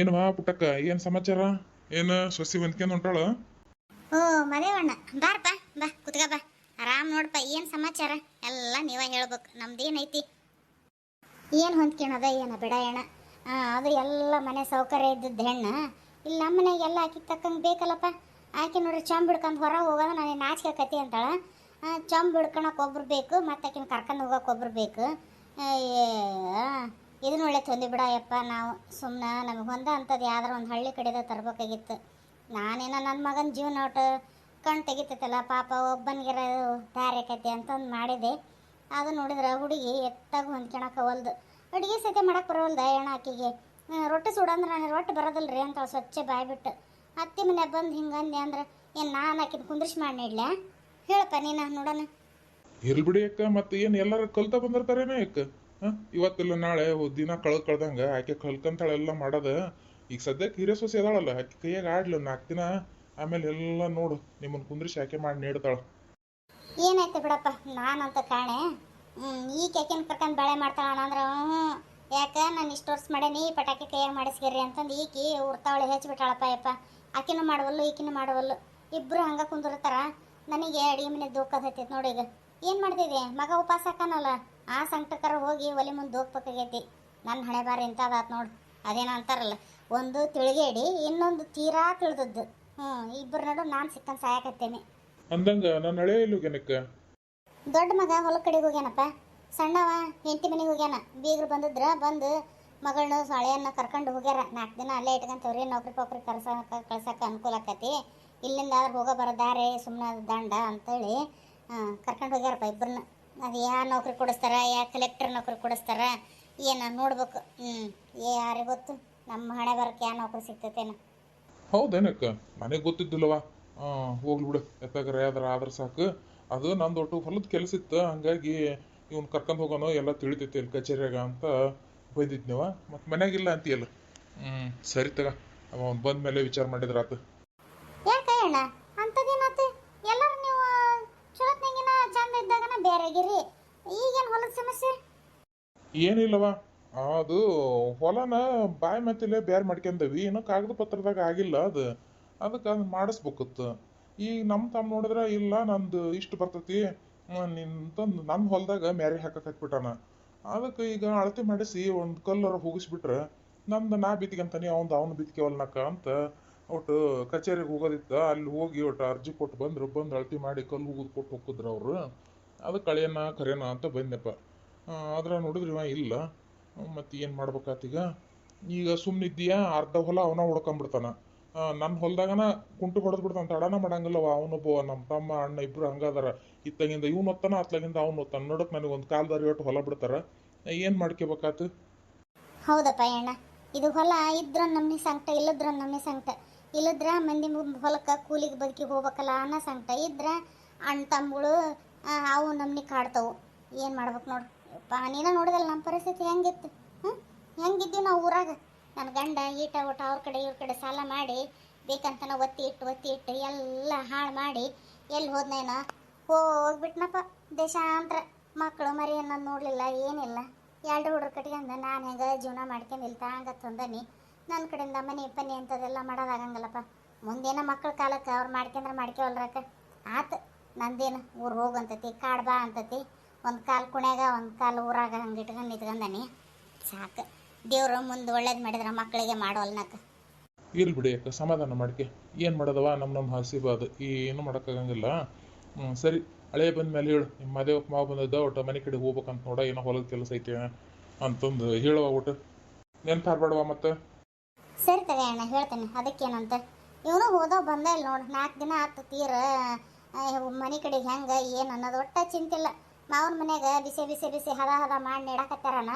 ಏನವಾ ಪುಟ್ಟಕ್ಕ, ಏನ್ ಸಮಾಚಾರ? ಏನ ಸೊಸಿ ಹೊಂದ್ಕೊಂಡ್ ಹೊಂಟಾಳ ಓ ಮದೇವಣ್ಣ ಬಾರಪ್ಪ, ಬಾ, ಕುತ್ಕ, ಬಾ. ಆರಾಮ್ ನೋಡಪ್ಪ, ಏನು ಸಮಾಚಾರ? ಎಲ್ಲ ನೀವ ಹೇಳ್ಬೇಕು ನಮ್ದೇನೈತಿ ಏನು ಹೊಂದ್ಕೊಳದ, ಏನ ಬಿಡ ಅಣ್ಣ? ಅದು ಎಲ್ಲ ಮನೆ ಸೌಕರ್ಯ ಇದ್ದದ್ದು ಹೆಣ್ಣ, ಇಲ್ಲಿ ನಮ್ಮ ಎಲ್ಲ ಆಕಿ ತಕ್ಕಂಗೆ ಬೇಕಲ್ಲಪ್ಪ. ಆಕೆ ನೋಡ್ರಿ ಚಂಬ್ ಹಿಡ್ಕೊಂಡು ಹೊರಗೆ ಹೋಗೋದ ನನಗೆ ನಾಚಿಕೆ ಕತಿ ಅಂತಾಳ ಚಂಬ್ ಹಿಡ್ಕೊಳಕ್ಕೆ ಒಬ್ರು ಬೇಕು ಮತ್ತೆ ಆಕಿನ ಕರ್ಕೊಂಡು ಹೋಗೋಕೆ ಒಬ್ರು ಬೇಕು. ಇದನ್ನ ಒಳ್ಳೆ ತೊಂದಿ ನಾವು ಸುಮ್ಮನೆ ನಮಗೆ ಹೊಂದ ಅಂಥದ್ದು ಯಾವ್ದಾರ ಒಂದು ಹಳ್ಳಿ ಕಡೆದ ತರಬೇಕಾಗಿತ್ತು. ನಾನೇನ ನನ್ನ ಮಗನ ಜೀವನ ಒಟ್ಟು ಕಣ್ಣು ತೆಗಿತೈತಲ್ಲ, ಪಾಪ ಒಬ್ಬನಿಗೆ ದಾರಿ ಆಕೈತಿ ಅಂತಂದು ಮಾಡಿದೆ. ಅದು ನೋಡಿದ್ರೆ ಹುಡುಗಿ ಎತ್ತಾಗಿ ಹೊಂದ್ಕೊಳಕ್ಕೆ ಒಲ್ದು. ಅಡುಗೆ ಸತೆ ಮಾಡಕ್ಕೆ ಬರೋಲ್ದ ಏಣ ಆಕಿಗೆ. ರೊಟ್ಟಿ ಸುಡಂದ್ರೆ ನಾನು ರೊಟ್ಟಿ ಬರೋದಿಲ್ಲ ರೀ ಅಂತ ಸ್ವಚ್ಛ ಬಾಯ್ಬಿಟ್ಟು ಅತ್ತಿ ಮನೆ ಬಂದು ಹಿಂಗಂದೆ ಅಂದ್ರೆ, ಏನು ನಾನು ಆಕಿನ ಕುಂದ್ರಿಸಿ ಮಾಡಿ ನೀಡ್ಲ ಹೇಳಪ್ಪ ನೀನು ನೋಡೋಣ. ಇರ್ಬಿಡಿ ಬಿಡಿ ಅಕ್ಕ, ಮತ್ತೆ ಏನ್ ಎಲ್ಲರೂ ಕಲ್ತ ಬಂದಿರ್ತಾರೇನೋ ಅಕ್ಕ? ಇವತ್ತಿಲ್ಲ ನಾಳೆ ದಿನ ಕಳ್ದ್ ಕಳ್ದಂಗ ಆಕೆ ಕಲ್ಕಂತಾಳ ಎಲ್ಲ ಮಾಡದ. ಈಗ ಸದ್ಯಕ್ಕೆ ಹಿರಿಯ ಸೊಸೆ ಅದಾಳಲ್ಲ, ಆಕೆ ಕೈಯಾಗ ಆಡ್ಲು ನಾಲ್ಕು ದಿನ. ಆಮೇಲೆ ಎಲ್ಲ ನೋಡು, ನಿಮ್ಮನ್ ಕುಂದ್ರಿಸಿ ಆಕೆ ಮಾಡಿ ನೀಡ್ತಾಳ. ಏನಾಯ್ತು ಬಿಡಪ್ಪ, ನಾನಂತ ಕಾಣೆ. ಈ ಕೆಕಿನ ಕರ್ಕೊಂಡು ಬಾಳೆ ಮಾಡ್ತಾಳ ಅಂದ್ರೆ ಯಾಕ ನಾನು ಇಷ್ಟು ವರ್ಷ ಮಾಡೇನಿ ಪಟಾಕಿ ಕೈಯಾಗ ಮಾಡಿಸ್ಗಿರಿ ಅಂತಂದು ಈಕಿ ಉರ್ತಾವಳಿ ಹೆಚ್ಚಿಬಿಟ್ಟಾಳಪ್ಪ ಯಪ್ಪ. ಆಕಿನೂ ಮಾಡವಲ್ಲು, ಈಕಿನೂ ಮಾಡವಲ್ಲು. ಇಬ್ಬರು ಹಂಗೆ ಕುಂದಿರ್ತಾರ. ನನಗೆ ಅಡಿಗೆ ಮನೆ ದೂಕದೈತಿ ನೋಡಿ ಈಗ. ಏನು ಮಾಡ್ತಿದ್ದೆ ಮಗ ಉಪವಾಸ ಹಾಕನಲ್ಲ. ಆ ಸಂಕಟಕರ ಹೋಗಿ ಒಲೆ ಮುಂದೆ ಹೋಗ್ಬೇಕಾಗೈತಿ ನನ್ನ ಹಣೆ ಬಾರಿ ಇಂಥದಾತು ನೋಡು. ಅದೇನೋ ಅಂತಾರಲ್ಲ. ಒಂದು ತಿಳಿಗೇಡಿ ಇನ್ನೊಂದು ತೀರಾ ತಿಳಿದದ್ದು. ಹ್ಞೂ ಇಬ್ಬರು ನಡು ನಾನು ಸಿಕ್ಕನ್ ಸಾಯಕತ್ತೇನೆ. ಅಂದಂಗ ನನ್ನ ಹಳೆ ಇಲ್ಲುಗೇನಕ್ಕ ದೊಡ್ಡ ಮಗ ಹೊಲ ಕಡೆಗೆ ಹೋಗ್ಯಾನಪ್ಪ. ಸಣ್ಣವ ಹೆಂಡತಿ ಮನೆಗೆ ಹೋಗ್ಯಾನ. ಬೀಗರು ಬಂದಿದ್ರ ಬಂದು ಮಗಳನ್ನ ಸೊಳೆಯನ್ನ ಕರ್ಕೊಂಡು ಹೋಗ್ಯಾರ. ನಾಲ್ಕು ದಿನ ಅಲ್ಲೇ ಇಟ್ಕೊಂತವ್ರಿ ನೌಕರಿ ಪೌಕರಿ ಕರ್ಸಕ್ಕೆ ಕಳ್ಸಕ್ಕೆ ಅನುಕೂಲ ಆಕತಿ. ಇಲ್ಲಿಂದ ಹೋಗೋ ಬರೋ ದಾರಿ ಸುಮ್ಮನೆ ದಂಡ ಅಂತೇಳಿ ಕರ್ಕೊಂಡು ಹೋಗ್ಯಾರಪ್ಪ ಇಬ್ಬರನ್ನ ಅದು ಯಾವ ನೌಕರಿ ಕೊಡಿಸ್ತಾರ ಯಾ ಕಲೆಕ್ಟರ್ ನೌಕರಿ ಕೊಡಿಸ್ತಾರ ಏನ ನೋಡ್ಬೇಕು. ಹ್ಞೂ ಯಾರಿಗೆ ಗೊತ್ತು? ನಮ್ಮ ಹಣೆ ಬರಕ್ಕೆ ಯಾ ನೌಕರಿ ಸಿಗ್ತೈತೇನ? ಹೌದೇನಕ್ಕ? ನನಗೆ ಗೊತ್ತಿದ್ದಿಲ್ಲವ ಹೋಗ್ಲಿ ಬಿಡು. ಎತ್ತಾಗ್ರ ಯಾವ್ದಾರ ಆದ್ರೆ ಸಾಕು. ಅದು ನಂದು ಒಟ್ಟು ಹೊಲದ ಕೆಲಸ ಇತ್ತು. ಹಂಗಾಗಿ ಇವ್ನು ಕರ್ಕೊಂಡು ಹೋಗೋನು ಎಲ್ಲ ತಿಳಿತೈತಿ ಇಲ್ಲಿ ಕಚೇರಿಯಾಗ ಅಂತ ಬೈದಿದ್ನವ ಮತ್ತು ಮನ್ಯಾಗಿಲ್ಲ ಅಂತೀಯಲ್ಲ ಹ್ಞೂ ಸರಿ ತಗ. ಅವ್ನ್ ಬಂದ ಮೇಲೆ ವಿಚಾರ ಮಾಡಿದ್ರಾತು ಯಾಕೆ ಅಣ್ಣ? ಅಂಥದ್ದೇನಾತು ಎಲ್ಲರೂ ನೀವು ಚಲೋತ್ನಾಗಿನ ಚಂದ ಇದ್ದಾಗನ ಈಗೇನು ಹೊಲದ ಸಮಸ್ಯೆ? ಏನಿಲ್ಲವ ಅದು ಹೊಲನ ಬಾಯಿ ಮತ್ತಿಲ್ಲೇ ಬೇರೆ ಮಾಡ್ಕೊಂಡವಿ. ಏನೋ ಕಾಗದ ಪತ್ರದಾಗ ಆಗಿಲ್ಲ ಅದು. ಅದಕ್ಕೆ ಅದು ಮಾಡಿಸ್ಬೇಕಿತ್ತು. ಈಗ ನಮ್ಮ ತಮ್ಮ ನೋಡಿದ್ರೆ, ಇಲ್ಲ, ನಂದು ಇಷ್ಟು ಬರ್ತೈತಿ. ನಿಂತಂದು ನನ್ನ ಹೊಲದಾಗ ಮ್ಯಾರಿ ಹಾಕಕ್ಕೆ ಹಾಕ್ಬಿಟ್ಟಾನ. ಅದಕ್ಕೆ ಈಗ ಅಳತೆ ಮಾಡಿಸಿ ಒಂದು ಕಲ್ಲರ ಹೋಗಿಸ್ಬಿಟ್ರೆ, ನಂದು ನಾ ಬಿತ್ಕೊಂತಾನೆ ಅವ್ನು ಅವ್ನು ಬಿತ್ಕೆವಲ್ನಕ್ಕ ಅಂತ ಒಟ್ಟು ಕಚೇರಿಗೆ ಹೋಗೋದಿತ್ತು, ಅಲ್ಲಿ ಹೋಗಿ ಒಟ್ಟು ಅರ್ಜಿ ಕೊಟ್ಟು ಬಂದ್ರು, ಬಂದು ಅಳತಿ ಮಾಡಿ ಕಲ್ಲು ಹೋಗೋದು ಕೊಟ್ಟು ಹೋಗಿದ್ರು ಅವರು. ಅದು ಕಳೆಯನ, ಕರೆಯನ ಅಂತ ಬಂದೆಪ್ಪ. ಆದ್ರೆ ನೋಡಿದ್ರಿ ಇವ ಇಲ್ಲ. ಮತ್ತೆ ಏನು ಮಾಡ್ಬೇಕಾತೀಗ ಈಗ? ಸುಮ್ಮನಿದ್ದೀಯಾ ಅರ್ಧ ಹೊಲ ಅವನ ಹೊಡ್ಕೊಂಡ್ಬಿಡ್ತಾನ. ನನ್ನ ಹೊಲದಾಗನ ಕುಂಟು ಹೊಡೆದು ಬಿಡ್ತಾನ. ತಡನ ಮಾಡಂಗಿಲ್ಲವ, ಅವನೊಬ್ಬ ನಮ್ಮ ತಮ್ಮ, ಅಣ್ಣ ಇಬ್ರು ಹಂಗದಾರ. ಇತ್ತಗಿಂದ ಇವ್ನು ಒತ್ತಾನ, ಅತ್ಲಾಗಿಂದ ಅವ್ನು ಒತ್ತಾನ. ನೋಡಕ್ ನನಗೆ ಒಂದು ಕಾಲ್ದಾರಿ ಒಟ್ಟು ಹೊಲ ಬಿಡ್ತಾರ. ಏನು ಮಾಡ್ಕೋಬೇಕಾತು? ಹೌದಪ್ಪ ಅಣ್ಣ ಇದು ಹೊಲ ಇದ್ರ ನಮ್ಮ ಸಂಕಟ ಇಲ್ಲದ್ರ ನಮ್ಮ ಸಂಕಟ. ಇಲ್ಲದ್ರ ಮಂದಿ ಹೊಲಕ್ಕೆ ಕೂಲಿಗೆ ಬದುಕಿ ಹೋಗ್ಬೇಕಲ್ಲ ಅನ್ನೋ ಸಂಕಟ ಇದ್ರ ಅಣ್ಣ ತಮ್ಮಗಳು ಅವು ನಮ್ನಿ ಕಾಡ್ತಾವು. ಏನು ಮಾಡ್ಬೇಕು ನೋಡು. ನೀನ ನೋಡಿದಲ್ಲ ನಮ್ಮ ಪರಿಸ್ಥಿತಿ ಹೆಂಗಿತ್ತು? ಹ್ಞೂ ಹೆಂಗಿದ್ದೀವಿ ನಾವು ಊರಾಗ? ನನ್ನ ಗಂಡ ಈಟ ಊಟ ಅವ್ರ ಕಡೆ ಇವ್ರ ಕಡೆ ಸಾಲ ಮಾಡಿ, ಬೇಕಂತನ ಒತ್ತಿ ಇಟ್ಟು ಒತ್ತಿ ಇಟ್ಟು ಎಲ್ಲ ಹಾಳು ಮಾಡಿ ಎಲ್ಲಿ ಹೋದ್ನೇನ ಹೋಗ್ಬಿಟ್ನಪ್ಪ ದೇಶಾಂತರ. ಮಕ್ಕಳು ಮರಿ ಅನ್ನೋದು ನೋಡಲಿಲ್ಲ, ಏನಿಲ್ಲ. ಎರಡು ಹುಡುಗರು ಕಟ್ಕೊಂಡು ನಾನು ಹೆಂಗೆ ಜೀವನ ಮಾಡ್ಕೊಂಡು ಹಂಗ ಹಂಗೆ ತಂದನಿ. ನನ್ನ ಕಡೆಯಿಂದ ಮನೆ ಪನಿ ಅಂಥದ್ದೆಲ್ಲ ಮಾಡೋದಾಗಂಗಿಲ್ಲಪ್ಪ. ಮುಂದೇನೋ ಮಕ್ಕಳ ಕಾಲಕ್ಕೆ ಅವ್ರು ಮಾಡ್ಕೊಂಡ್ರೆ ಮಾಡ್ಕೊವಲ್ರಕ್ಕ. ಆತು ನಂದೇನು ಊರು ಹೋಗಂತತಿ, ಕಾಡು ಬಾ ಅಂತತಿ. ಒಂದು ಕಾಲು ಕುಣ್ಯಾಗ, ಒಂದು ಕಾಲು ಊರಾಗ ಹಂಗೆ ಇಟ್ಕೊಂಡು ನಿಂತ್ಕೊಂಡನಿ. ಸಾಕು. ದೇವ್ರು ಮುಂದೆ ಒಳ್ಳೇದು ಮಾಡಿದ್ರೆ ಮಕ್ಕಳಿಗೆ ಮಾಡೋಲ್ನಕ್ಕ. ಇಲ್ಲಿ ಬಿಡಿ ಅಕ್ಕ, ಸಮಾಧಾನ ಮಾಡ್ಕೆ. ಏನು ಮಾಡೋದವ? ನಮ್ಮ ನಮ್ಮ ಹಸಿಬ ಏನು ಮಾಡೋಕ್ಕಾಗಂಗಿಲ್ಲ. ಸರಿ. ಹಳೆ ಬಂದ ಮೇಲೆ ಹೇಳು. ನಿಮ್ಮ ಮದುವೆ ಮಾವ ಬಂದದ್ದ, ಒಟ್ಟು ಮನೆ ಕಡೆ ಹೋಗ್ಬೇಕಂತ ನೋಡ, ಏನೋ ಹೊಲದ ಕೆಲಸ ಐತೆ ಅಂತಂದು ಹೇಳುವ ಒಟ್ಟು. ನೆನ್ಪಾರ್ಬೇಡವ ಮತ್ತೆ? ಸರಿ ತಗ ಅಣ್ಣ, ಹೇಳ್ತೇನೆ. ಅದಕ್ಕೇನಂತ? ಇವನು ಹೋದ ಬಂದ ಇಲ್ಲ ನೋಡಿ. ನಾಲ್ಕು ದಿನ ಆತು ತೀರ ಮನೆ ಕಡೆಗೆ ಹೆಂಗೆ, ಏನು ಅನ್ನೋದು ಒಟ್ಟ ಚಿಂತಿಲ್ಲ. ಮಾವನ ಮನ್ಯಾಗ ಬಿಸಿ ಬಿಸಿ ಬಿಸಿ ಹದ ಹದ ಮಾಡಿ ನೀಡಕತ್ತಾರನ?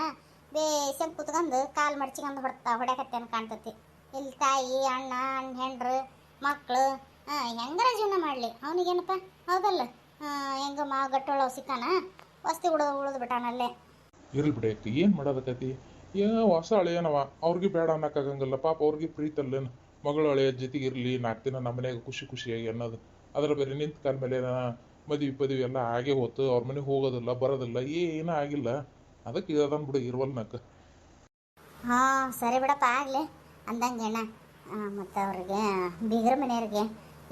ಬೇಸಂಗ್ ಕುತ್ಕೊಂಡು ಕಾಲು ಮಡ್ಚಿಕೊಂಡು ಹೊಡ್ತಾ ಹೊಡ್ಯಾಕತ್ತೇನು ಕಾಣ್ತತಿ. ಇಲ್ಲಿ ತಾಯಿ, ಅಣ್ಣ ಅಣ್ಣ, ಹೆಂಡ್ರು ಮಕ್ಕಳು ಹೆಂಗಾರ ಜೀವನ ಮಾಡಲಿ? ಅವನಿಗೇನಪ್ಪ? ಹೌದಲ್ಲ? ಹೆಂಗ ಮಾವ ಗಟ್ಟೊಳವ್ ಸಿಕ್ಕಾನ? ವಸ್ತಿ ಉಳಿದು ಉಳಿದು ಬಿಟ್ಟಾನಲ್ಲೇ ಇರಲಿ ಬಿಡೈತಿ ಏನು ಮಾಡೋದಕ್ಕತಿ ಏನೋ ಹೊಸ ಹಳೆಯನವ. ಅವ್ರಿಗೆ ಬೇಡ ಅನ್ನಕ್ಕಾಗಂಗಿಲ್ಲ. ಪಾಪ ಅವ್ರಿಗೆ ಪ್ರೀತಲ್ಲೇನು. ಮಗಳು ಹಳೆಯ ಜೊತೆಗೆ ಇರಲಿ ನಾಲ್ಕು ದಿನ ನಮ್ಮ ಮನ್ಯಾಗ ಖುಷಿ ಖುಷಿಯಾಗಿ ಅನ್ನೋದು. ಅದರ ಬೇರೆ ನಿಂತ ಕಾಲ ಮೇಲೆ ಮದುವೆ ಪದವಿ ಎಲ್ಲ ಹಾಗೆ ಹೋತು. ಅವ್ರ ಮನೆಗೆ ಹೋಗೋದಿಲ್ಲ, ಬರೋದಿಲ್ಲ, ಏನೂ ಆಗಿಲ್ಲ. ಅದಕ್ಕೆ ಅದನ್ ಬಿಡು, ಇರುವಲ್ನಕ್ಕ. ಹಾ, ಸರಿ ಬಿಡಪ್ಪ, ಆಗ್ಲಿ. ಅಂದಂಗೆ ಅಣ್ಣ ಮತ್ತು ಅವ್ರಿಗೆ, ಬೀಗರ ಮನೆಯವ್ರಿಗೆ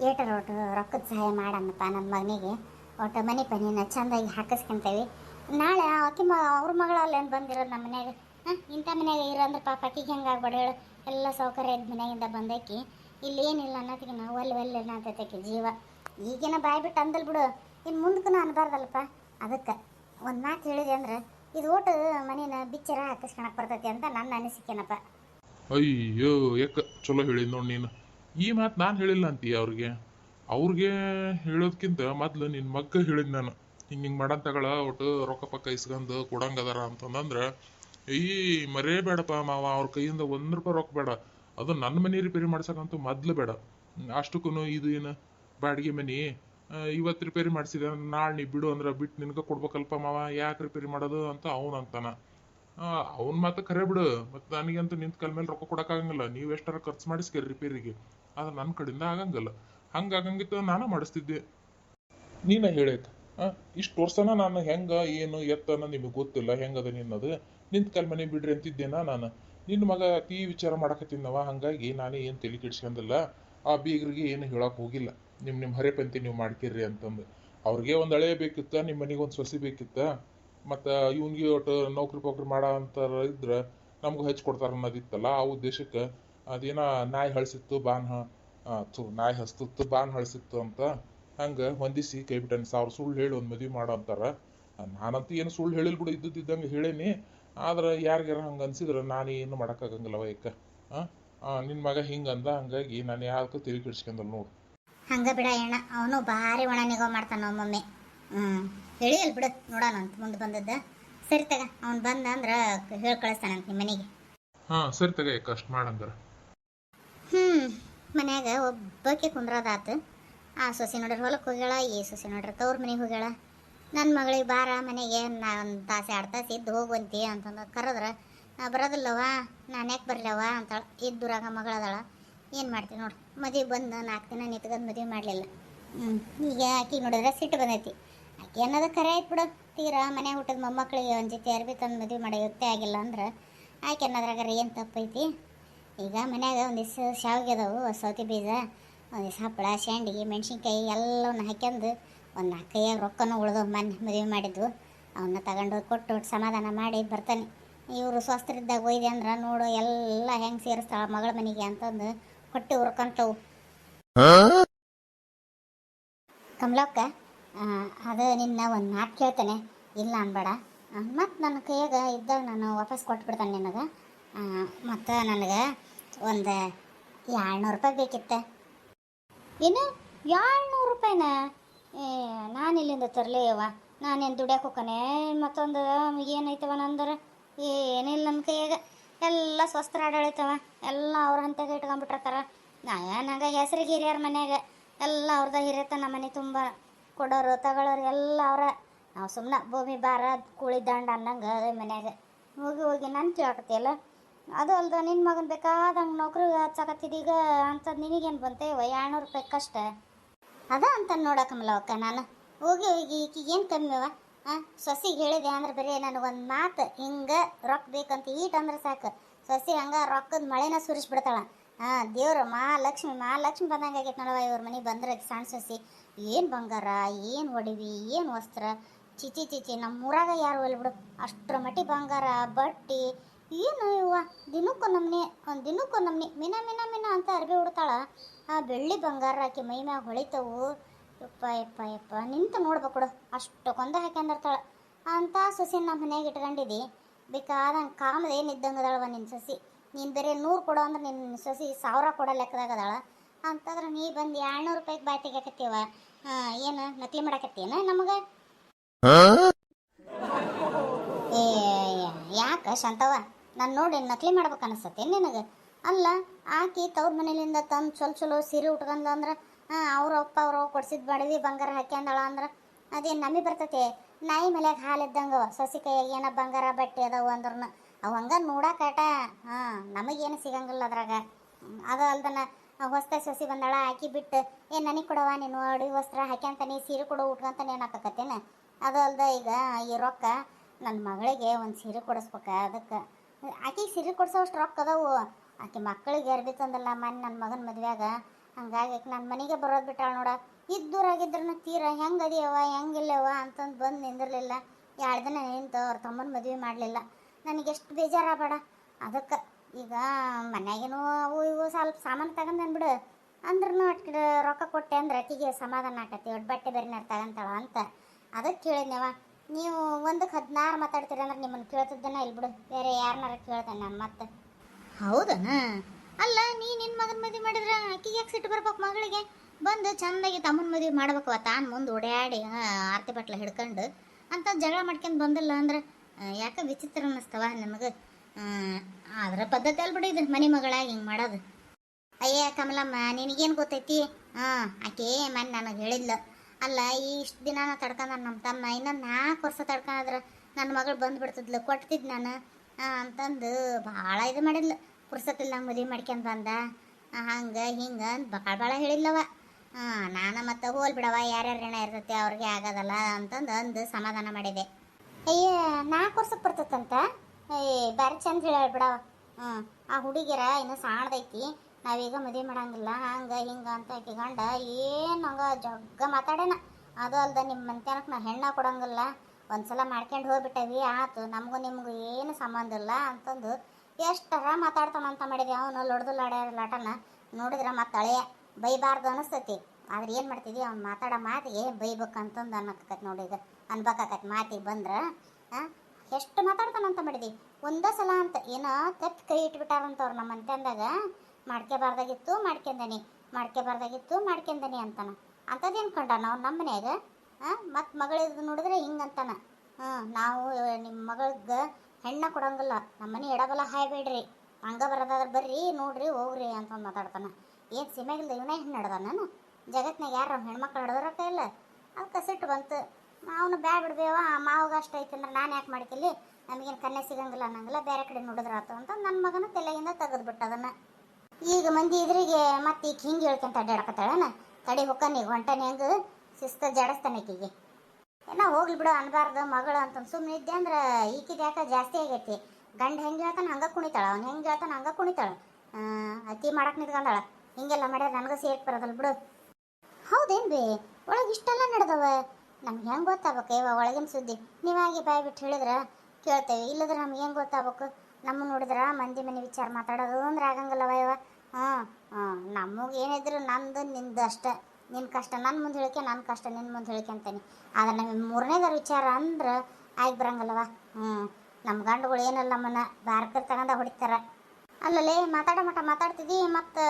ಏಟರ್ ಒಟ್ಟು ರೊಕ್ಕದ ಸಹಾಯ ಮಾಡಣ್ಣಪ್ಪ ನನ್ನ ಮಗನಿಗೆ. ಒಟ್ಟು ಮನೆ ಪನಿನ ಚಂದಾಗಿ ಹಾಕಿಸ್ಕೊಂತೇವಿ. ನಾಳೆ ಆಕೆ ಮ ಅವ್ರ ಮಗಳಲ್ಲೇನು ಬಂದಿರೋದು ನಮ್ಮ ಇಂಥ ಮನ್ಯಾಗ ಇರಂದ್ರೆ ಪಾಪ ಆಕಿಗೆ ಹೆಂಗೆ ಆಗ್ಬೇಡ ಹೇಳು. ಎಲ್ಲ ಸೌಕರ್ಯ ಇದ್ದ ಮನೆಯಿಂದ ಬಂದಾಕಿ ಇಲ್ಲಿ ಏನಿಲ್ಲ ಅನ್ನೋದಕ್ಕೆ ನಾವು ಒಲ್ಲೆ ಒಲ್ಲೆ ಅನ್ನತೈತಿ ಜೀವ. ಈಗೇನ ಬಾಯ್ ಬಿಟ್ಟು ಅಂದಲ್ ಬಿಡು. ಇನ್ನು ಮುಂದಕ್ಕೂ ಅನ್ಬಾರ್ದಲ್ಲಪ್ಪ ಅದಕ್ಕೆ ಒಂದು ಮಾತು ಹೇಳಿದೆ ಅಂದ್ರೆ, ಇದು ಒಟ್ಟು ಮನೇನ ಬಿಚ್ಚರ ಹಾಕಿಸ್ಕೊಳಕ್ ಬರ್ತೈತಿ ಅಂತ ನನ್ನ ಅನಿಸಿಕೆನಪ್ಪ. ಅಯ್ಯೋ, ಯಾಕ ಚಲೋ ಹೇಳಿದ್ ನೋಡಿ ನೀನು. ಈ ಮಾತು ನಾನು ಹೇಳಿಲ್ಲ ಅಂತೀಯ ಅವ್ರಿಗೆ? ಅವ್ರಿಗೆ ಹೇಳೋದ್ಕಿಂತ ಮೊದ್ಲು ನಿನ್ನ ಮಗ್ಗ ಹೇಳಿದ್ ನಾನು. ಹಿಂಗೆ ಹಿಂಗೆ ಮಾಡಂತಗಳ ತಗೊಳ ಒಟ್ಟು ರೊಕ್ಕ ಪಕ್ಕ ಇಸ್ಕೊಂಡು ಕೊಡಂಗದಾರ ಅಂತಂದ್ರೆ ಈ ಮರೇ ಬೇಡಪ್ಪ ಮಾವ, ಅವ್ರ ಕೈಯಿಂದ ಒಂದ್ ರೂಪಾಯಿ ರೊಕ್ಕ ಬೇಡ. ಅದು ನನ್ನ ಮನೆ ರಿಪೇರಿ ಮಾಡ್ಸಕ್ಕಂತೂ ಮೊದ್ಲು ಬೇಡ. ಅಷ್ಟಕ್ಕೂ ಇದು ಏನು? ಬಾಡಿಗೆ ಮನಿ. ಇವತ್ತು ರಿಪೇರಿ ಮಾಡಿಸಿದೆ, ನಾಳೆ ನೀ ಬಿಡು ಅಂದ್ರೆ ಬಿಟ್ಟು ನಿನ್ಗೆ ಕೊಡ್ಬೇಕಲ್ಪ ಮಾವ, ಯಾಕೆ ರಿಪೇರಿ ಮಾಡೋದು ಅಂತ ಅವನು ಅಂತಾನ. ಅವನ ಮಾತು ಖರೆ ಬಿಡು ಮತ್ತು ನನಗಂತೂ ನಿಂತ ಕಲ್ ಮೇಲೆ ರೊಕ್ಕ ಕೊಡೋಕ್ಕಾಗಂಗಿಲ್ಲ. ನೀವು ಎಷ್ಟಾರ ಖರ್ಚು ಮಾಡಿಸ್ಕೇರಿ ರಿಪೇರಿಗೆ ಆದ್ರೆ ನನ್ನ ಕಡೆಯಿಂದ ಆಗಂಗಿಲ್ಲ. ಹಂಗೆ ಆಗಂಗಿತ್ತು ನಾನು ಮಾಡಿಸ್ತಿದ್ದೆ. ನೀನ ಹೇಳೇಕ ಇಷ್ಟು ವರ್ಷನ ನಾನು ಹೆಂಗ, ಏನು, ಎತ್ತನ ನಿಮಗೆ ಗೊತ್ತಿಲ್ಲ, ಹೆಂಗದ ನಿನ್ನದು. ನಿಂತ ಕಾಲ್ ಮನೆ ಬಿಡ್ರಿ ಅಂತಿದ್ದೇನ ನಾನು. ನಿನ್ನ ಮಗ ಅತಿ ವಿಚಾರ ಮಾಡಕತ್ತಿದ್ನವ ಹಂಗಾಗಿ ನಾನೇ ಏನು ತಲೆ ಕೆಡ್ಸ್ಕೊಂಡಲ್ಲ ಆ ಬೀಗರಿಗೆ ಏನು ಹೇಳಕ್ ಹೋಗಿಲ್ಲ. ನಿಮ್ಮ ನಿಮ್ಮ ಹರೇಪಂತಿ ನೀವು ಮಾಡ್ತೀರಿ ಅಂತಂದು. ಅವ್ರಿಗೆ ಒಂದು ಹಳೆ ಬೇಕಿತ್ತ ನಿಮ್ಮ ಮನೆಗೆ ಒಂದು ಸೊಸಿ ಬೇಕಿತ್ತ? ಮತ್ತು ಇವ್ನಿಗೆ ಒಟ್ಟು ನೌಕರಿ ಪೌಕ್ರಿ ಮಾಡೋ ಅಂತಾರ ಇದ್ರೆ ನಮಗೂ ಹಚ್ಚಿ ಕೊಡ್ತಾರೆ ಅನ್ನೋದಿತ್ತಲ್ಲ ಆ ಉದ್ದೇಶಕ್ಕೆ ಅದೇನ ನಾಯಿ ಹಳ್ಸಿತ್ತು ಬಾನ್ ಆ, ನಾಯಿ ಹಸ್ತಿತ್ತು ಬಾನ್ ಹಳ್ಸಿತ್ತು ಅಂತ ಹಂಗೆ ಹೊಂದಿಸಿ ಕೈ ಬಿಟ್ಟಾನೆ ಸಾವಿರ ಸುಳ್ಳು ಹೇಳಿ ಒಂದು ಮದುವೆ ಮಾಡೋ ಅಂತಾರೆ. ನಾನಂತೂ ಏನು ಸುಳ್ಳು ಹೇಳಿಲ್ ಬಿಡು ಇದ್ದಿದ್ದಂಗೆ ಹೇಳೇನಿ. ಆದ್ರೆ ಯಾರಿಗಾರ ಹಂಗೆ ಅನ್ಸಿದ್ರೆ ನಾನು ಏನು ಮಾಡೋಕ್ಕಾಗಂಗಿಲ್ಲ ವೈಕ ನಿನ್ನ ಮಗ ಹಿಂಗಂದ ಹಂಗಾಗಿ ನಾನು ಯಾವ್ದಕ್ಕೂ ತಿರುಗಿ ಕೆಡ್ಸ್ಕೊಂಡಲ್ ನೋಡು. ಹಂಗ ಬಿಡ ಅಣ್ಣ ಅವನು ಭಾರಿ ಒಣ ನಿಗೋ ಮಾಡ್ತಾನ ಒಮ್ಮೊಮ್ಮೆ. ಹ್ಞೂ ಹೇಳಿಯಲ್ ಬಿಡು ನೋಡೋಣ ಅಂತ ಮುಂದೆ ಬಂದದ್ದ. ಸರಿ ತಗ ಅವ್ನು ಬಂದ ಅಂದ್ರೆ ಹೇಳಿ ಕಳಿಸ್ತಾನಂತ ನಿಮ್ಮ ಮನೆಗೆ. ಹಾಂ ಸರಿ ತಗ ಅಷ್ಟು ಮಾಡಂಗಾರ ಹ್ಞೂ ಮನ್ಯಾಗ ಒಬ್ಬಕ್ಕೆ ಕುಂದ್ರದಾತು. ಆ ಸೊಸೆ ನೋಡ್ರಿ ಹೊಲಕ್ಕೆ ಹೋಗ್ಯಾಳ ಈ ಸೊಸೆ ನೋಡ್ರಿ ತವ್ರ ಮನೆಗೆ ಹೋಗ್ಯಾಳ. ನನ್ನ ಮಗಳಿಗೆ ಬಾರ ಮನೆಗೆ ನಾನು ತಾಸೆ, ಎರಡು ತಾಸು ಇದ್ದು ಹೋಗುವಂತಿ ಅಂತಂದು ಕರೆದ್ರೆ, ನಾ ಬರೋದಿಲ್ಲವ ನಾನು ಯಾಕೆ ಬರಲವ ಅಂತಾಳ. ಇದ್ದೂರಾಗ ಮಗಳದಾಳ ಏನು ಮಾಡ್ತೀನಿ ನೋಡಿ, ಮದುವೆ ಬಂದು ನಾಲ್ಕು ದಿನ ನಿಂತ್ಕೊಂಡು ಮದುವೆ ಮಾಡಲಿಲ್ಲ. ಈಗ ಆಕಿ ನೋಡಿದ್ರೆ ಸಿಟ್ಟು ಬಂದೈತಿ. ಆಕೆ ಅನ್ನೋದು ಕರೆ ಆಯ್ತು ಬಿಡು. ತೀರಾ ಮನೆ ಹುಟ್ಟಿದ ಮೊಮ್ಮಕ್ಕಳಿಗೆ ಒಂದು ಜೊತೆ ಅರ್ಬಿ ತಂದು ಮದುವೆ ಮಾಡೋ ಯುಕ್ತೇ ಆಗಿಲ್ಲ ಅಂದ್ರೆ ಆಕೆ ಅನ್ನೋದ್ರಾಗಾರ ಏನು ತಪ್ಪೈತಿ? ಈಗ ಮನ್ಯಾಗ ಒಂದಿಷ್ಟು ಶಾವಿಗೆ ಅದಾವು ಸೌತಿ ಬೀಜ ಒಂದಿಷ್ಟು ಹಪ್ಪಳ ಶಾಂಡಿಗೆ ಮೆಣಸಿನ್ಕಾಯಿ ಎಲ್ಲವನ್ನು ಹಾಕ್ಯಂದು ಒಂದು ನಾಲ್ಕು ಕೈಯಾಗ ರೊಕ್ಕನೂ ಉಳಿದು ಮನೆ ಮದುವೆ ಮಾಡಿದ್ವು. ಅವನ್ನ ತಗೊಂಡು ಕೊಟ್ಟು ಸಮಾಧಾನ ಮಾಡಿ ಬರ್ತಾನೆ. ಇವರು ಸ್ವಸ್ಥರಿದ್ದಾಗ ಒಯ್ದೆ ಅಂದ್ರೆ ನೋಡು ಎಲ್ಲ ಹೆಂಗೆ ಸೇರಿಸ್ತಾಳ ಮಗಳ ಮನೆಗೆ ಅಂತಂದು ಹೊಟ್ಟೆ ಉರ್ಕೊಂತವು. ಕಮಲಕ್ಕ ಅದು ನಿನ್ನ ಒಂದು ಮಾತು ಕೇಳ್ತಾನೆ. ಇಲ್ಲ ಅನ್ಬೇಡ. ಮತ್ತು ನನ್ನ ಕೈಯಾಗ ಇದ್ದಾಗ ನಾನು ವಾಪಸ್ ಕೊಟ್ಬಿಡ್ತಾನೆ ನಿನಗೆ. ಮತ್ತು ನನಗೆ ಒಂದು ಏಳ್ನೂರು ರೂಪಾಯಿ ಬೇಕಿತ್ತ. ಏನು ಏಳ್ನೂರು ರೂಪಾಯಿನ? ಏ, ನಾನು ಇಲ್ಲಿಂದ ತರಲೇ ಯವ್ವ. ನಾನೇನು ದುಡ್ಯಾಕೆ ಹೋಗ್ತಾನೆ ಮತ್ತೊಂದು, ಏನೈತವ ನಂದ್ರೆ? ಏನಿಲ್ಲ ನನ್ನ ಕೈಯಾಗ. ಎಲ್ಲ ಸ್ವಸ್ತ್ರ ಆಡಳಿತವ. ಎಲ್ಲ ಅವ್ರ ಹಂತಾಗ ಇಟ್ಕೊಂಡ್ಬಿಟ್ಟಿರ್ತಾರ ನಾ ನಂಗೆ ಹೆಸ್ರಿಗೆ ಹಿರಿಯರ ಮನ್ಯಾಗ. ಎಲ್ಲ ಅವ್ರದ ನಮ್ಮ ಮನೆ ತುಂಬ ಕೊಡೋರು ತಗೊಳ್ಳೋರು ಎಲ್ಲ ಅವ್ರ. ನಾವು ಸುಮ್ಮನೆ ಭೂಮಿ ಬಾರ ಕೂಳಿ ದಂಡ ಅನ್ನಂಗೆ ಅದೇ ಮನ್ಯಾಗ. ಹೋಗಿ ಹೋಗಿ ನಾನು ಕೇಳಕತ್ತಿಯಲ್ಲ? ಅದು ಅಲ್ದ ನಿನ್ನ ಮಗನ ಬೇಕಾದಂಗೆ ನೌಕರಿ ಹಚ್ಚಕತ್ತಿದೀಗ ಅಂಥದ್ದು ನಿನಗೇನು ಬಂತೆ ಏಳ್ನೂರು ರೂಪಾಯಿ ಕಷ್ಟ. ಅದ ಅಂತ ನೋಡಕಮ್ಮಲವಕ್ಕ ನಾನು. ಹೋಗಿ ಹೋಗಿ ಈಕಿಗೆ ಏನು ಕಮ್ಮಿ ಅವ? ಸೊಸಿಗೆ ಹೇಳಿದೆ ಅಂದ್ರೆ ಬರೀ ನನಗೊಂದು ಮಾತು ಹಿಂಗೆ ರೊಕ್ಕ ಬೇಕಂತ ಈಟ್ ಅಂದ್ರೆ ಸಾಕು. ಸೊಸಿ ಹಂಗೆ ರೊಕ್ಕದ ಮಳೆನ ಸುರಿಸ್ಬಿಡ್ತಾಳ. ಹಾಂ ದೇವ್ರು ಮಹಾಲಕ್ಷ್ಮಿ ಮಹಾಲಕ್ಷ್ಮಿ ಬಂದಂಗೆ ಆಗೈತೆ ನೋಡವ ಇವ್ರ ಮನೆಗೆ ಬಂದ್ರೆ ಸಣ್ಣ ಸೊಸಿ. ಏನು ಬಂಗಾರ, ಏನು ಒಡವಿ, ಏನು ವಸ್ತ್ರ? ಚಿಚಿ ಚಿಚಿ ನಮ್ಮ ಊರಾಗ ಯಾರು ಬಿಡು. ಅಷ್ಟರ ಮಟ್ಟಿ ಬಂಗಾರ, ಬಟ್ಟಿ ಏನು ಇವ? ದಿನಕ್ಕೂ ನಮ್ಮನೆ ಒಂದು ದಿನಕ್ಕೂ ನಮ್ಮನೆ ಮಿನ ಮಿನ ಮಿನ ಅಂತ ಅರ್ಬಿ ಉಡ್ತಾಳ ಆ ಬೆಳ್ಳಿ ಬಂಗಾರ ಹಾಕಿ ಮೈ ಮ್ಯಾಗ ಹೊಳಿತವು. ಯಪ್ಪ ಯಪ್ಪ ಯಪ್ಪ ನಿಂತು ನೋಡ್ಬೇಕು ಕೊಡು ಅಷ್ಟು ಕೊಂದ ಹಾಕ್ಯಂದಿರ್ತಾಳ ಅಂತ ಸಸಿ ನಮ್ಮ ಮನ್ಯಾಗ ಇಟ್ಕೊಂಡಿದ್ದಿ ಬೇಕಾದಂಗೆ ಕಾಮದ ಏನು ಇದ್ದಂಗೆ ಅದಾಳವ ನಿನ್ನ ಸಸಿ? ನೀನು ಬೇರೆ ನೂರು ಕೊಡೋ ಅಂದ್ರೆ ನಿನ್ನ ಸಸಿ ಸಾವಿರ ಕೊಡೋ ಲೆಕ್ಕದಾಗ ಅದಾಳ. ಅಂತಂದ್ರೆ ನೀ ಬಂದು ಏಳ್ನೂರು ರೂಪಾಯಿಗೆ ಬಾಟಿಗೆ ತೆಗಿಯಕತ್ತೀವ? ಹಾಂ ಏನು ನಕಲಿ ಮಾಡಕತ್ತೀನ ನಮಗೆ? ಏ ಯಾಕೆ ಶಾಂತವ ನಾನು ನೋಡಿ ನಕಲಿ ಮಾಡ್ಬೇಕು ಅನಿಸ್ತೇನೆ ನಿನಗೆ? ಅಲ್ಲ, ಆಕಿ ತವ್ರ ಮನೇಲಿಂದ ತಂದು ಚಲೋ ಚಲೋ ಸೀರೆ ಉಟ್ಕೊಂಡು ಅಂದ್ರೆ ಅವ್ರ ಅಪ್ಪ ಅವ್ರ ಕೊಡ್ಸಿದ್ ಬಡವಿ ಬಂಗಾರ ಹಾಕ್ಯಂದಳ ಅಂದ್ರೆ, ಅದೇನು ನಮಗೆ ಬರ್ತೈತಿ? ನಾಯಿ ಮಲ್ಯಾಗ ಹಾಲು ಇದ್ದಂಗೆ ಸಸಿ ಕೈಯಾಗ ಏನೋ ಬಂಗಾರ ಬಟ್ಟೆ ಅದಾವು ಅಂದ್ರೂ ಅವು ಹಂಗೆ ನೋಡಾಕಾಟ, ಹಾಂ, ನಮಗೇನು ಸಿಗಂಗಿಲ್ಲ ಅದ್ರಾಗ. ಅದು ಅಲ್ದನ ಹೊಸ್ತ ಸೊಸಿ ಬಂದಾಳ, ಆಕಿ ಬಿಟ್ಟು, ಏ, ನನಗೆ ಕೊಡವ ನೀನು, ಅಡಿ ವಸ್ತ್ರ ಹಾಕ್ಯಂತಾನೆ ಸೀರೆ ಕೊಡೋ ಉಟ್ಕೊಂತಾನೆ ಏನಾಕತ್ತೇನೆ ಅದು ಅಲ್ದ ಈಗ ಈ ರೊಕ್ಕ ನನ್ನ ಮಗಳಿಗೆ ಒಂದು ಸೀರೆ ಕೊಡಿಸ್ಬೇಕ, ಅದಕ್ಕೆ. ಆಕಿಗೆ ಸೀರೆ ಕೊಡ್ಸೋಷ್ಟು ರೊಕ್ಕ ಅದಾವು. ಆಕೆ ಮಕ್ಕಳಿಗೆ ತಂದಲ್ಲ, ಮನೆ ನನ್ನ ಮಗನ ಮದುವೆಯಾಗ. ಹಂಗಾಗಿ ನನ್ನ ಮನೆಗೆ ಬರೋದು ಬಿಟ್ಟಾಳ ನೋಡ. ಇದ್ದೂರಾಗಿದ್ರೂ ತೀರ, ಹೆಂಗೆ ಅದಿಯವ ಹೆಂಗಿಲ್ಲವ ಅಂತಂದು ಬಂದು ನಿಂದಿರಲಿಲ್ಲ. ಎರಡು ದಿನ ನಿಂತು ಅವ್ರ ತಮ್ಮನ ಮದುವೆ ಮಾಡಲಿಲ್ಲ. ನನಗೆ ಎಷ್ಟು ಬೇಜಾರಾಗಬೇಡ. ಅದಕ್ಕೆ ಈಗ ಮನ್ಯಾಗಿನೂ ಅವು ಇವು ಸ್ವಲ್ಪ ಸಾಮಾನು ತಗೊಂಡು ಬಿಡು ಅಂದ್ರೂ ಅಟ್ ರೊಕ್ಕ ಕೊಟ್ಟೆ ಅಂದ್ರೆ ಆಕಿಗೆ ಸಮಾಧಾನ ಆಕತಿ. ಒಟ್ಟು ಬಟ್ಟೆ ಬೇರೆ ತಗೊಂತಾಳ ಅಂತ. ಅದಕ್ಕೆ ಕೇಳಿದ್ನವ ನೀವು ಒಂದಕ್ಕೆ ಹದಿನಾರು ಮಾತಾಡ್ತೀರ ಅಂದ್ರೆ ನಿಮ್ಮನ್ನು ಕೇಳ್ತಿದ್ದನ ಇಲ್ಲಿ ಬಿಡು. ಬೇರೆ ಯಾರನ್ನಾರ ಕೇಳ್ತಾನೆ ನಾನು ಮತ್ತೆ. ಹೌದನ? ಅಲ್ಲ, ನೀ ನಿನ್ನ ಮಗನ ಮದುವೆ ಮಾಡಿದ್ರೆ ಆಕಿಗೆ ಯಾಕೆ ಸಿಟ್ಟು ಬರ್ಬೇಕು ಮಗಳಿಗೆ? ಬಂದು ಚಂದಾಗಿ ತಮ್ಮನ ಮದುವೆ ಮಾಡ್ಬೇಕು ತಾನು ಮುಂದೆ ಓಡಾಡಿ ಆರತಿ ಬಟ್ಲ ಹಿಡ್ಕೊಂಡು ಅಂತ ಜಗಳ ಮಾಡ್ಕೊಂಡು ಬಂದಿಲ್ಲ ಅಂದ್ರೆ ಯಾಕ ವಿಚಿತ್ರ ಅನ್ನಿಸ್ತವ ನಿಮಗೆ? ಅದರ ಪದ್ಧತಿ ಅಲ್ಲಿ ಬಿಡಿ ಇದು. ಮನೆ ಮಗಳಾಗಿ ಹಿಂಗೆ ಮಾಡೋದು. ಅಯ್ಯ ಕಮಲಮ್ಮ, ನಿನಗೇನು ಗೊತ್ತೈತಿ? ಹಾಂ, ಆಕೆ ಮನೆ ನನಗೆ ಹೇಳಿಲ್ಲ ಅಲ್ಲ ಈ ಇಷ್ಟು ದಿನ ನಾ ತಡ್ಕೊಂಡ ನಮ್ಮ ತಮ್ಮ ಇನ್ನೊಂದು ನಾಲ್ಕು ವರ್ಷ ತಡ್ಕೊಂಡ್ರೆ ನನ್ನ ಮಗಳು ಬಂದುಬಿಡ್ತಿದ್ಲು ಕೊಡ್ತಿದ್ದು ನಾನು. ಅಂತಂದು ಭಾಳ ಇದು ಮಾಡಿದ್ಲು. ಪುರ್ಸತ್ತಿಲ್ಲ ಮದುವೆ ಮಾಡ್ಕೊಂಡು ಬಂದ. ಹಂಗೆ ಹಿಂಗೆ ಅಂತ ಭಾಳ ಭಾಳ ಹೇಳಿಲ್ಲವ ಹಾಂ ನಾನು ಮತ್ತೆ ಹೋಲ್ ಬಿಡವ, ಯಾರ್ಯಾರು ಏನ ಇರ್ತೈತೆ ಅವ್ರಿಗೆ ಆಗೋದಲ್ಲ ಅಂತಂದು ಅಂದು ಸಮಾಧಾನ ಮಾಡಿದೆ. ಅಯ್ಯ ನಾಲ್ಕು ವರ್ಷಕ್ಕೆ ಬರ್ತೈತಂತ? ಏ ಬ್ಯಾರೆ ಚಂದ ಹೇಳ ಬಿಡವ. ಆ ಹುಡುಗಿರ ಇನ್ನೂ ಸಾಣದೈತಿ. ನಾವೀಗ ಮದುವೆ ಮಾಡಂಗಿಲ್ಲ, ಹಂಗೆ ಹಿಂಗೆ ಅಂತ ಆಕಿ ಏನು ಹಂಗ ಜಗ್ಗ ಮಾತಾಡೇನ ಅದು ಅಲ್ದ ನಿಮ್ಮ ಮನ್ತನಕ್ಕೆ ನಾ ಹೆಣ್ಣ ಕೊಡಂಗಿಲ್ಲ, ಒಂದ್ಸಲ ಮಾಡ್ಕೊಂಡು ಹೋಗ್ಬಿಟ್ಟವಿ, ಆತು ನಮಗೂ ನಿಮಗೂ ಏನು ಸಂಬಂಧ ಇಲ್ಲ ಅಂತಂದು ಎಷ್ಟರ ಮಾತಾಡ್ತಾನಂತ ಮಾಡಿದೆ ಅವನು, ಲೊಡ್ದು ಲಾಡ ಲಾಟನ ನೋಡಿದ್ರೆ ಮತ್ತೆ ಹಳೆಯ ಬೈಬಾರ್ದು ಅನಿಸ್ತೈತಿ. ಆದ್ರೆ ಏನು ಮಾಡ್ತಿದ್ವಿ ಅವ್ನು ಮಾತಾಡೋ ಮಾತಿಗೆ ಬೈಬೇಕು ಅಂತಂದು ಅನ್ನಕತ್ ನೋಡಿ ಈಗ, ಅನ್ಬೇಕಾಕತ್ ಮಾತಿಗೆ ಬಂದ್ರೆ ಎಷ್ಟು ಮಾತಾಡ್ತಾನಂತ ಮಾಡಿದ್ವಿ ಒಂದೇ ಸಲ ಅಂತ ಏನೋ ತತ್ ಕೈ ಇಟ್ಬಿಟ್ಟಾರಂತವ್ರು ನಮ್ಮ ಅಂತಂದಾಗ ಮಾಡ್ಕೋಬಾರ್ದಾಗಿತ್ತು, ಮಾಡ್ಕೊಂಡನಿ ಮಾಡ್ಕೋಬಾರ್ದಾಗಿತ್ತು, ಮಾಡ್ಕೊಂಡನಿ ಅಂತಾನ. ಅಂಥದ್ದೇನು ಕಂಡ ನಾವು ನಮ್ಮ ಮನ್ಯಾಗ? ಮತ್ತು ಮಗಳಿದ್ದು ನೋಡಿದ್ರೆ ಹಿಂಗಂತಾನ ಹಾಂ, ನಾವು ನಿಮ್ಮ ಮಗಳಿಗೆ ಹೆಣ್ಣ ಕೊಡಂಗಿಲ್ಲ. ನಮ್ಮ ಮನೆ ಎಡಬಲ ಹಾಯ್ಬೇಡ್ರಿ ಹಂಗೆ ಬರೋದಾದ್ರೆ ಬರ್ರಿ, ನೋಡ್ರಿ, ಹೋಗ್ರಿ ಅಂತ ಮಾತಾಡ್ತಾನೆ. ಏನು ಸಿಮೆಗಿಲ್ದ ಇವನೇ ಹೆಣ್ಣು ಹಿಡ್ದ ನಾನು ಜಗತ್ನಾಗ ಯಾರು ಹೆಣ್ಮಕ್ಳು ನಡ್ದರಕ್ಕ ಇಲ್ಲ? ಅದು ಕಸಿಟ್ಟು ಬಂತು. ಅವನು ಬ್ಯಾ ಬಿಡ್ಬೇವ ಮಾವಾಗ ಅಷ್ಟು ಐತೆ ಅಂದ್ರೆ ನಾನು ಯಾಕೆ ಮಾಡ್ಕಲಿ? ನಮಗೇನು ಕನ್ಯೆ ಸಿಗಂಗಿಲ್ಲ ಅನ್ನಂಗಿಲ್ಲ, ಬೇರೆ ಕಡೆ ನೋಡಿದ್ರಾತು ಅಂತ ನನ್ನ ಮಗನ ತಲೆಯಿಂದ ತೆಗೆದ್ಬಿಟ್ಟು ಅದನ್ನು. ಈಗ ಮಂದಿ ಇದ್ರಿಗೆ ಮತ್ತೆ ಈಗ ಹಿಂಗೆ ಹೇಳ್ಕೊಂತ ಅಡ್ಡಾಡಕತ್ತಾಳನ ತಡಿ ಹೊಕ್ಕನಿ ಹೊಂಟನೆ ಹಂಗೆ? ಶಿಸ್ತ ಜಡಸ್ತಾನೆ ಈಕಿಗೆ. ಏನೋ ಹೋಗ್ಲಿ ಬಿಡು, ಅನ್ಬಾರ್ದು, ಮಗಳು ಅಂತ ಸುಮ್ಮನೆ ಇದ್ದೆ ಅಂದ್ರೆ ಈಕಿದ ಯಾಕೆ ಜಾಸ್ತಿ ಆಗೈತಿ? ಗಂಡ ಹೆಂಗೆ ಹೇಳ್ತಾನೆ ಹಂಗೆ ಕುಣಿತಾಳ, ಅವ್ನು ಹೆಂಗೆ ಹೇಳ್ತಾನೆ ಹಂಗೆ ಕುಣಿತಾಳ. ಅತಿ ಮಾಡಕ್ಕೆ ನಿಂತ್ಕೊಂಡಾಳ. ಹಿಂಗೆಲ್ಲ ಮಾಡ್ಯಾರ ನನಗೂ ಸೇರ್ಕ್ ಬರೋದಲ್ಲ ಬಿಡು. ಹೌದೇನು ಬಿ? ಒಳಗೆ ಇಷ್ಟೆಲ್ಲ ನಡೆದವ? ನಮ್ಗೆ ಹೆಂಗೆ ಗೊತ್ತಾಗಬೇಕು? ಇವ ಒಳಗಿನ ಸುದ್ದಿ. ನೀವಾಗಿ ಬಾಯ್ ಬಿಟ್ಟು ಹೇಳಿದ್ರೆ? ಕೇಳ್ತೇವೆ. ಇಲ್ಲದ್ರೆ ನಮ್ಗೆ ಹೆಂಗೆ ಗೊತ್ತಾಗಬೇಕು? ನಮ್ಮ ನೋಡಿದ್ರೆ ಮಂದಿ ಮನೆ ವಿಚಾರ ಮಾತಾಡೋದು ಅಂದ್ರೆ ಆಗಂಗಿಲ್ಲವ ಇವ ಹಾಂ ಹಾಂ ನಮಗೆ ಏನಿದ್ರು ನಂದು ನಿಂದು ಅಷ್ಟೇ. ನಿನ್ನ ಕಷ್ಟ ನನ್ನ ಮುಂದೆ ಹೇಳಿಕೆ ನನ್ನ ಕಷ್ಟ ನಿನ್ನ ಮುಂದೆ ಹೇಳಿಕೆ ಅಂತೀನಿ. ಆದ್ರೆ ನಮಗೆ ಮೂರನೇದರ ವಿಚಾರ ಅಂದ್ರೆ ಆಗಿ ಬರಂಗಲ್ವ ಹ್ಞೂ ನಮ್ಮ ಗಂಡುಗಳು ಏನಲ್ಲ ನಮ್ಮನ್ನ ಬ್ಯಾರ್ಕರ್ ತಗೊಂಡ ಹೊಡಿತಾರ. ಅಲ್ಲಲ್ಲೇ ಮಾತಾಡೋ ಮಟ್ಟ ಮಾತಾಡ್ತಿದ್ದಿ ಮತ್ತು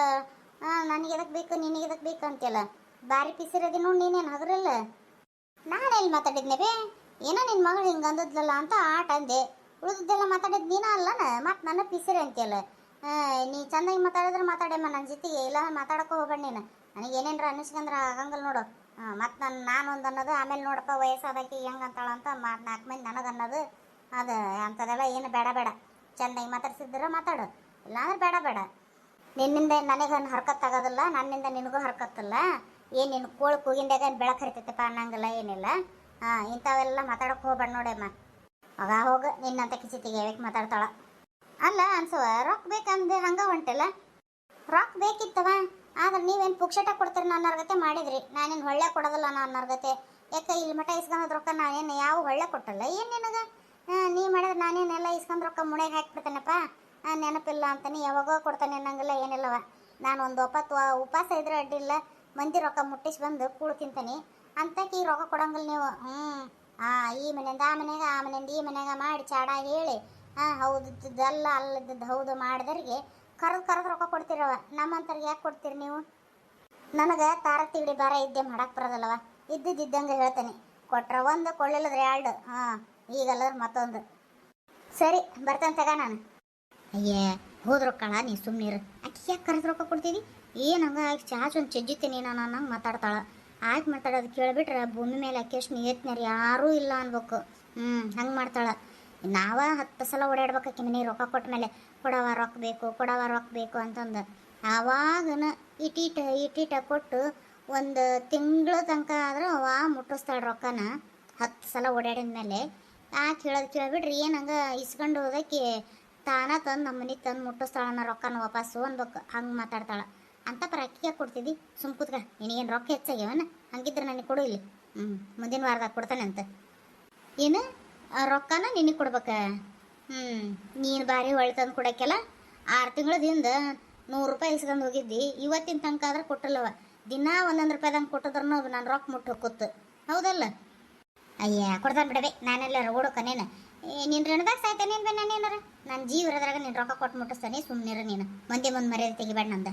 ನನಗೆ ಎದಕ್ಕೆ ಬೇಕು ನಿನಗೆ ಎದಕ್ಕೆ ಬೇಕು ಅಂತೆಲ್ಲ ಬಾರಿ ಪಿಸಿರೋದಿ ನೋಡಿ ನೀನೇನು ಹಗರಲ್ಲ? ನಾನು ಎಲ್ಲಿ ಮಾತಾಡಿದ್ನೆ ಬೇ? ಏನೋ ನಿನ್ನ ಮಗಳು ಹಿಂಗೆ ಅಂದದ್ಲಲ್ಲ ಅಂತ ಆಟ ಅಂದೆ ಉಳಿದದ್ದೆಲ್ಲ ಮಾತಾಡಿದ್ ನೀನ ಅಲ್ಲನ? ಮತ್ತು ನನ್ನ ಪಿಸಿರ ಅಂತೀಯಲ್ಲ? ಆ, ನೀ ಚಂದಾಗಿ ಮಾತಾಡಿದ್ರೆ ಮಾತಾಡಮ್ಮ ನನ್ನ ಜೊತೆಗೆ ಇಲ್ಲ, ಮಾತಾಡಕ್ಕೆ ಹೋಗ್ಬೇಡ ನೀನು. ನನಗೆ ಏನೇನ್ರ ಅನ್ನಿಸ್ಕಂದ್ರೆ ಆಗಂಗಿಲ್ಲ ನೋಡು. ಮತ್ತು ನನ್ನ ನಾನು ಒಂದು ಅನ್ನೋದು, ಆಮೇಲೆ ನೋಡಪ್ಪ ವಯಸ್ಸಾದಕ್ಕೆ ಹೆಂಗೆ ಅಂತ ಮಾತು ನಾಲ್ಕು ಮಂದಿ ನನಗೆ ಅನ್ನೋದು. ಅದು ಅಂಥದ್ದೆಲ್ಲ ಏನು ಬೇಡ ಬೇಡ. ಚಂದಾಗಿ ಮಾತಾಡ್ಸಿದ್ರೆ ಮಾತಾಡು. ಇಲ್ಲಾಂದ್ರೆ ಬೇಡ ಬೇಡ. ನಿನ್ನಿಂದ ನನಗೆ ಹರ್ಕತ್ ಆಗೋದಿಲ್ಲ, ನನ್ನಿಂದ ನಿನಗೂ ಹರ್ಕತ್ತಲ್ಲ ಏನು ನಿನ್ನ ಕೋಳು ಕೂಗಿಂದಾಗ ಬೆಳಕು ಹರಿತೈತಪ್ಪ ಅನ್ನಂಗಿಲ್ಲ ಏನಿಲ್ಲ. ಹಾಂ ಇಂಥವೆಲ್ಲ ಮಾತಾಡೋಕೆ ಹೋಗ್ಬೇಡ ನೋಡಮ್ಮ. ಆಗ ಹೋಗು, ನಿನ್ನಂತ ಕಿಚಿತಿಗೆ ಯಾಕೆ ಮಾತಾಡ್ತಾಳ? ಅಲ್ಲ ಅನ್ಸವ ರೊಕ್ಕ ಬೇಕಂದ್ರೆ ಹಂಗ ಹೊಂಟಲ್ಲ ರೊಕ್ಕ ಬೇಕಿತ್ತವ? ಆದ್ರೆ ನೀವೇನು ಪುಕ್ಷಟ ಕೊಡ್ತೀರಿ ನನ್ನ ಅರ್ಗತೆ ಮಾಡಿದ್ರಿ. ನಾನೇನು ಹೊಳ್ಳೆ ಕೊಡೋದಲ್ಲ ನನ್ನ ಅರ್ಗತೆ. ಯಾಕೆ, ಇಲ್ಲಿ ಮಠ ಇಸ್ಕೊಂಡ್ ರೊಕ್ಕ ನಾನೇನು ಯಾವ ಹೊಳ್ಳೆ ಕೊಟ್ಟಲ್ಲ? ಏನು ನಿನಗೆ? ನೀ ಮಾಡಿದ್ರೆ ನಾನೇನೆಲ್ಲ ಇಸ್ಕೊಂಡ್ ರೊಕ್ಕ ಮುಣೆಗೆ ಹಾಕ್ಬಿಡ್ತೇನಪ್ಪ? ನೆನಪಿಲ್ಲ ಅಂತಾನೆ ಯಾವಾಗೋ ಕೊಡ್ತಾನೆ ಅನ್ನಂಗಿಲ್ಲ, ಏನಿಲ್ಲವ. ನಾನು ಒಂದು ಒಪ್ಪತ್ತು ಉಪವಾಸ ಇದ್ರೆ ಅಡ್ಡಿಲ್ಲ. ಮಂದಿ ರೊಕ್ಕ ಮುಟ್ಟಿಸಿ ಬಂದು ಕೂಳು ತಿಂತಾನೆ. ಅಂತಕ್ಕೆ ಈ ರೊಕ್ಕ ಕೊಡಂಗಿಲ್ಲ ನೀವು. ಹ್ಞೂ ಆ, ಈ ಮನೆಯಿಂದ ಆ ಮನೆಗೆ, ಆ ಮನೆಯಿಂದ ಈ ಮನೆಗೆ ಮಾಡಿ ಚಾಡ ಹೇಳಿ. ಹಾಂ, ಹೌದು ಅಲ್ಲ ಅಲ್ಲದ್ದು ಹೌದು, ಮಾಡಿದವ್ರಿಗೆ ಕರೆದು ಕರೆದು ರೊಕ್ಕ ಕೊಡ್ತೀರವ ನಮ್ಮಂತರಿಗೆ ಯಾಕೆ ಕೊಡ್ತೀರಿ ನೀವು? ನನಗೆ ತಾರ ತಿಗಡಿ ಬಾರ ಇದ್ದೆ ಮಾಡಕ್ಕೆ ಬರೋದಲ್ಲವ ಇದ್ದಿದ್ದಂಗೆ ಹೇಳ್ತೇನೆ. ಕೊಟ್ರ ಒಂದು ಕೊಳ್ಳಿಲ್ಲದ್ರೆ ಎರಡು. ಹಾಂ, ಈಗಲ್ಲದ್ರೆ ಮತ್ತೊಂದು. ಸರಿ, ಬರ್ತೇನೆ ತಗ ನಾನು. ಅಯ್ಯೇ ಕಳ ನೀ ಸುಮ್ಮನಿರು ಆಕೆ ಯಾಕೆ ಕರೆದು ರೊಕ್ಕ ಕೊಡ್ತೀವಿ ಏನು ಹಂಗೆ ಆಕೆ ಚಾಚು ಒಂದು ಚೆಜ್ಜಿತೀನಿ ನಾನು ಅನ್ನಂಗೆ ಮಾತಾಡ್ತಾಳೆ. ಆಯ್ತು ಮಾತಾಡೋದು ಕೇಳಿಬಿಟ್ರೆ ಭೂಮಿ ಮೇಲೆ ಅಕ್ಕಿ ಅಷ್ಟು ನೀ ಯಾರೂ ಇಲ್ಲ ಅನ್ಬೇಕು. ಹ್ಞೂ ಹಂಗೆ ಮಾಡ್ತಾಳ. ನಾವ ಹತ್ತು ಸಲ ಓಡಾಡ್ಬೇಕಾಕಿ ಮನೆ ರೊಕ್ಕ ಕೊಟ್ಟ ಮೇಲೆ ಕೊಡವ ರೊಕ್ಕ ಬೇಕು, ಕೊಡವ ರೊಕ್ಕ ಬೇಕು ಅಂತಂದು. ಆವಾಗನ ಇಟೀಟ ಇಟೀಟ ಕೊಟ್ಟು ಒಂದು ತಿಂಗಳ ತನಕ ಆದ್ರೆ ಅವ ಮುಟ್ಟಿಸ್ತಾಳೆ ರೊಕ್ಕನ, ಹತ್ತು ಸಲ ಓಡಾಡಿದ ಮೇಲೆ ಆ ಕೇಳೋದು ಕೇಳ್ಬಿಟ್ರಿ ಏನು ಹಂಗೆ ಇಸ್ಕೊಂಡು ಹೋದಕ್ಕೆ ತಾನ ತಂದು ನಮ್ಮ ಮನೆ ತಂದು ಮುಟ್ಟಿಸ್ತಾಳನ್ನ ರೊಕ್ಕನ ವಾಪಸ್ಸು ಅನ್ಬೇಕು ಹಂಗೆ ಮಾತಾಡ್ತಾಳೆ. ಅಂತ ಪರ ಅಕ್ಕಿಗೆ ಕೊಡ್ತಿದ್ದಿ, ಸುಮ್ ಕೂತ್ಕ, ನಿನಗೇನು ರೊಕ್ಕ ಹೆಚ್ಚಾಗ್ಯವನ? ಹಂಗಿದ್ರೆ ನನಗೆ ಕೊಡು ಇಲ್ಲಿ. ಹ್ಞೂ ಮುಂದಿನ ವಾರದಾಗ ಕೊಡ್ತಾನೆ ಅಂತ. ಏನು? ರೊಕ್ಕನ ನಿನಗೆ ಕೊಡ್ಬೇಕ. ಹ್ಞೂ ನೀನು ಭಾರಿ ಹೊಳ್ಳಿ ತಂದು ಕೊಡೋಕ್ಕೆಲ್ಲ ಆರು ತಿಂಗಳದಿಂದ ನೂರು ರೂಪಾಯಿ ಇಸ್ಕೊಂಡು ಹೋಗಿದ್ದಿ. ಇವತ್ತಿನ ತನಕ ಆದ್ರೆ ಕೊಟ್ಟಲ್ಲವ. ದಿನಾ ಒಂದೊಂದು ರೂಪಾಯಿದಂಗೆ ಕೊಟ್ಟಿದ್ರು ನಾನು ರೊಕ್ಕ ಮುಟ್ಟು ಹೋಗುತ್ತೆ ಹೌದಲ್ಲ? ಅಯ್ಯ ಕೊಡ್ತಾನೆ ಬಿಡವೆ. ನಾನೆಲ್ಲ ಓಡೋಕನೇನು ನಿನ್ನ ಋಣದಾಗ ಸಾಯ್ತಾನೇನು ಬೇ ನಾನೇನಾರ ನನ್ನ ಜೀವ ಇರೋದ್ರಾಗ ನೀನು ರೊಕ್ಕ ಕೊಟ್ಟು ಮುಟ್ಟಿಸ್ತಾನೆ ಸುಮ್ಮನೆ ನೀನು. ಮಂದಿ ಮುಂದೆ ಮರ್ಯಾದೆ ತೆಗಿಬೇಡ ನಂದ.